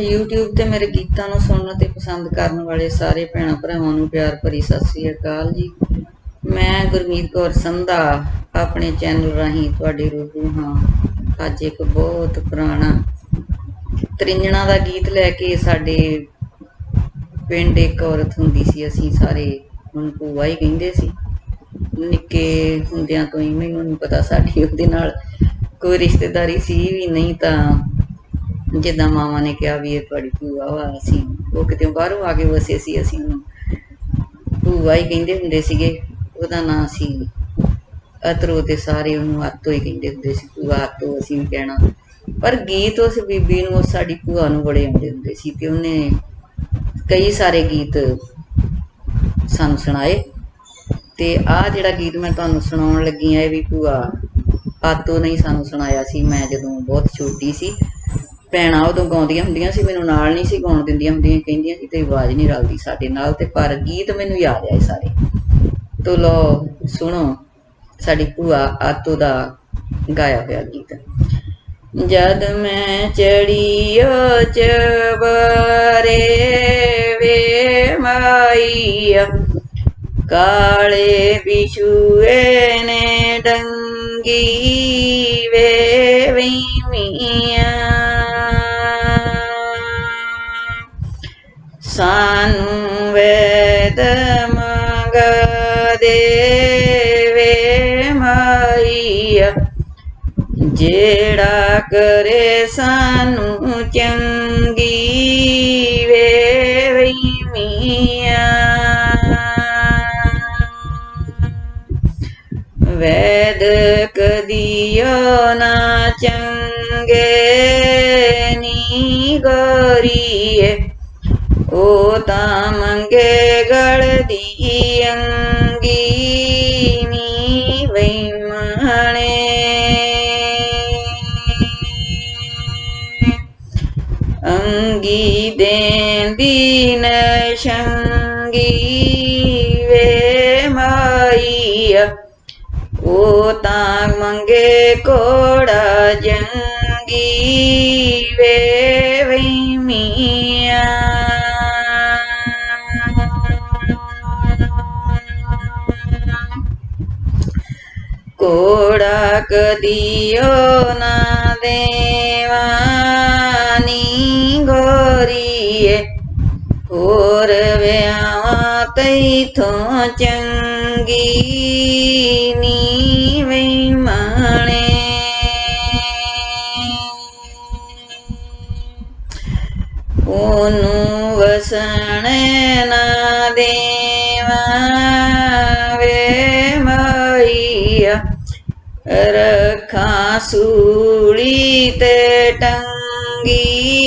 YouTube ਤੇ ਮੇਰੇ ਗੀਤਾਂ ਨੂੰ ਸੁਣਨ ਤੇ ਪਸੰਦ ਕਰਨ ਵਾਲੇ ਸਾਰੇ ਭੈਣਾਂ ਭਰਾਵਾਂ ਨੂੰ ਪਿਆਰ ਭਰੀ ਸਤਿ ਸ੍ਰੀ ਅਕਾਲ ਜੀ। ਮੈਂ ਗੁਰਮੀਤ ਕੌਰ ਸੰਧਾ, ਆਪਣੇ ਚੈਨਲ ਰਾਹੀਂ ਤੁਹਾਡੇ ਰੂਬਰੂ ਹਾਂ। ਅੱਜ ਇੱਕ ਬਹੁਤ ਪੁਰਾਣਾ ਤ੍ਰਿੰਜਣਾ ਦਾ ਗੀਤ ਲੈ ਕੇ ਸਾਡੇ ਪਿੰਡ ਇੱਕ ਔਰਤ ਹੁੰਦੀ ਸੀ, ਅਸੀਂ ਸਾਰੇ ਉਹਨੂੰ ਭੂਆ ਹੀ ਕਹਿੰਦੇ ਸੀ। ਨਿੱਕੇ ਹੁੰਦਿਆਂ ਤੋਂ ਹੀ ਮੈਨੂੰ ਨਹੀਂ ਪਤਾ ਸਾਡੀ ਉਹਦੇ ਨਾਲ ਕੋਈ ਰਿਸ਼ਤੇਦਾਰੀ ਸੀ ਵੀ ਨਹੀਂ ਤਾਂ ਜਿੱਦਾਂ ਮਾਵਾਂ ਨੇ ਕਿਹਾ ਵੀ ਇਹ ਤੁਹਾਡੀ ਭੂਆ ਵਾ, ਅਸੀਂ ਉਹ ਕਿਤੇ ਬਾਹਰੋਂ ਆ ਕੇ ਵਸੇ ਸੀ, ਅਸੀਂ ਉਹਨੂੰ ਭੂਆ ਹੀ ਕਹਿੰਦੇ ਹੁੰਦੇ ਸੀਗੇ, ਉਹਦਾ ਨਾਂ ਸੀ ਅਤਰੋ ਤੇ ਸਾਰੇ ਉਹਨੂੰ ਆਤੋ ਹੀ ਕਹਿੰਦੇ ਹੁੰਦੇ ਸੀ, ਭੂਆ ਆਤੋ ਅਸੀਂ ਵੀ ਕਹਿਣਾ। ਪਰ ਗੀਤ ਉਸ ਬੀਬੀ ਨੂੰ, ਉਸ ਸਾਡੀ ਭੂਆ ਨੂੰ ਬੜੇ ਆਉਂਦੇ ਹੁੰਦੇ ਸੀ ਤੇ ਉਹਨੇ ਕਈ ਸਾਰੇ ਗੀਤ ਸਾਨੂੰ ਸੁਣਾਏ। ਤੇ ਆਹ ਜਿਹੜਾ ਗੀਤ ਮੈਂ ਤੁਹਾਨੂੰ ਸੁਣਾਉਣ ਲੱਗੀ ਆ ਇਹ ਵੀ ਭੂਆ ਆਤੋ ਨਹੀਂ ਸਾਨੂੰ ਸੁਣਾਇਆ ਸੀ, ਮੈਂ ਜਦੋਂ ਬਹੁਤ ਛੋਟੀ ਸੀ ਭੈਣਾਂ ਉਦੋਂ ਗਾਉਂਦੀਆਂ ਹੁੰਦੀਆਂ ਸੀ, ਮੈਨੂੰ ਨਾਲ ਨਹੀਂ ਸੀ ਗਾਉਣ ਦਿੰਦੀਆਂ ਹੁੰਦੀਆਂ, ਕਹਿੰਦੀਆਂ ਸੀ ਤੇ ਆਵਾਜ਼ ਨਹੀਂ ਰਲਦੀ ਸਾਡੇ ਨਾਲ ਤੇ ਪਰ ਗੀਤ ਮੈਨੂੰ ਯਾਦ ਆਏ ਸਾਰੇ। ਤੋ ਲੋ ਸੁਣੋ, ਸਾਡੀ ਭੂਆ ਆਤੋ ਦਾ ਗਾਇਆ ਹੋਇਆ ਗੀਤ। ਜਦ ਮੈਂ ਚੜੀਓ ਚਬਰੇ ਵੇ ਮਾਈਆ, ਕਾਲੇ ਬਿਸ਼ੂਏ ਨੇ ਡੰਗੀ ਵੇ ਵੀ ਮੀਆਂ ਦੇਵੇ ਮਾਈਆ, ਜਿਹੜਾ ਕਰੇ ਸਾਨੂੰ ਚੰਗੀ ਵੇ ਮੀਆਂ। ਵੈਦ ਕਦੀਓ ਨਾ ਚੰਗੇ ਨੀ ਗੋਰੀਏ, ਉਹ ਤਾਂ ਮੰਗੇ ਗੜਦੀ ਅੰਗੀ ਦੇਂਦੀ ਨਸ਼ੰਗੀ ਵੇ ਮਾਈਆ। ਉਹ ਤਾਂ ਮੰਗੇ ਕੋੜਾ ਜੰਗੀ ਵੇ ਵੀ ਮੀਆਂ। ਕੋੜਾ ਕਦੀਓ ਵਿਆਹਾਂ ਤੈਥੋਂ ਚੰਗੀ ਨੀ ਮਾਣੇ। ਉਹਨੂੰ ਵਸਣ ਨਾ ਦੇਵਾ ਵੇ ਮਾਈਆ। ਰਖਾਂ ਸੂੜੀ ਤੇ ਟੰਗੀ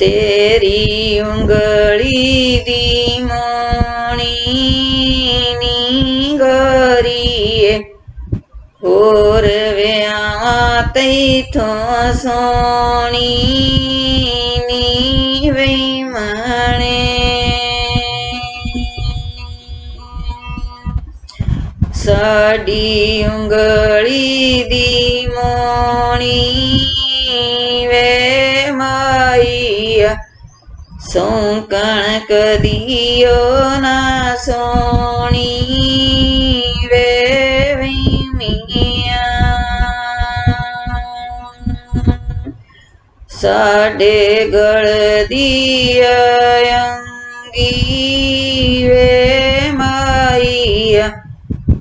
ਤੇਰੀ ਉਂਗਲੀ ਦੀ ਮੋਣੀ ਨੀ ਗੋਰੀਏ ਹੋਰ ਵਿਆਹਾਂ ਤੈਥੋਂ ਸੋਣੀ ਨੀ ਵੇ ਮਾਈਆ ਸੌਂਕਣ ਕਦੀਓ ਨਾ ਸੋਣੀ ਵੇ ਵੀ ਮੀਆਂ ਸਾਡੇ ਗਲ ਦੀ ਅੰਗੀ ਵੇ ਮਾਈਆ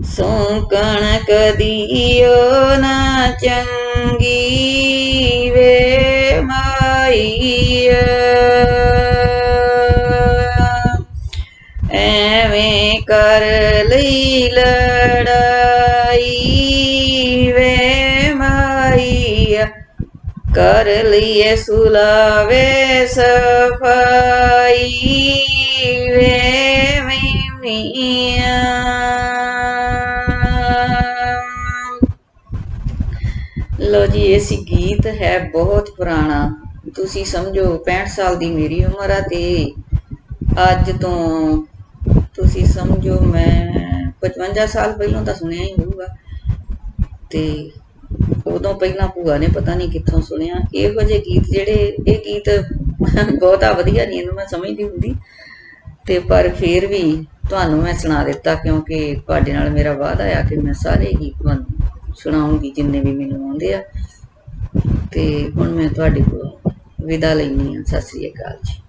ਸੌਂਕਣ ਕਦੀਓ ਨਾ ਚੰਗੀ ਮਾਈ ਮਾਈਆ ਐਵੇਂ ਕਰ ਲਈ ਲੜਾਈ ਵੇ ਮਾਈਆ ਕਰ ਲਈਏ ਸੁਲਾਵੇ ਸਫ਼ਾਈ ਵੇ ਮੀਆਂ। ਲੋ ਜੀ, ਇਹ ਸੀ ਗੀਤ ਹੈ ਬਹੁਤ ਪੁਰਾਣਾ। ਤੁਸੀਂ ਸਮਝੋ 65 ਸਾਲ ਦੀ ਮੇਰੀ ਉਮਰ ਆ ਤੇ ਅੱਜ ਤੋਂ ਤੁਸੀਂ ਸਮਝੋ, ਮੈਂ 55 ਸਾਲ ਪਹਿਲਾਂ ਤਾਂ ਸੁਣਿਆ ਹੀ ਹੋਊਗਾ। ਤੇ ਉਦੋਂ ਪਹਿਲਾਂ ਭੂਆ ਨੇ ਪਤਾ ਨਹੀਂ ਕਿੱਥੋਂ ਸੁਣਿਆ। ਇਹੋ ਜਿਹੇ ਗੀਤ ਜਿਹੜੇ, ਇਹ ਗੀਤ ਬਹੁਤਾ ਵਧੀਆ ਨਹੀਂ, ਇਹਨੂੰ ਮੈਂ ਸਮਝਦੀ ਹੁੰਦੀ। ਤੇ ਪਰ ਫੇਰ ਵੀ ਤੁਹਾਨੂੰ ਮੈਂ ਸੁਣਾ ਦਿੱਤਾ ਕਿਉਂਕਿ ਤੁਹਾਡੇ ਨਾਲ ਮੇਰਾ ਵਾਅਦਾ ਆ ਕਿ ਮੈਂ ਸਾਰੇ ਗੀਤ ਤੁਹਾਨੂੰ ਸੁਣਾਉਂਗੀ ਜਿੰਨੇ ਵੀ ਮੈਨੂੰ ਆਉਂਦੇ ਆ। ਤੇ ਹੁਣ ਮੈਂ ਤੁਹਾਡੇ ਕੋਲ ਵਿਦਾ ਲੈਣੀ ਆ ਸਤਿ ਸ੍ਰੀ ਅਕਾਲ ਜੀ।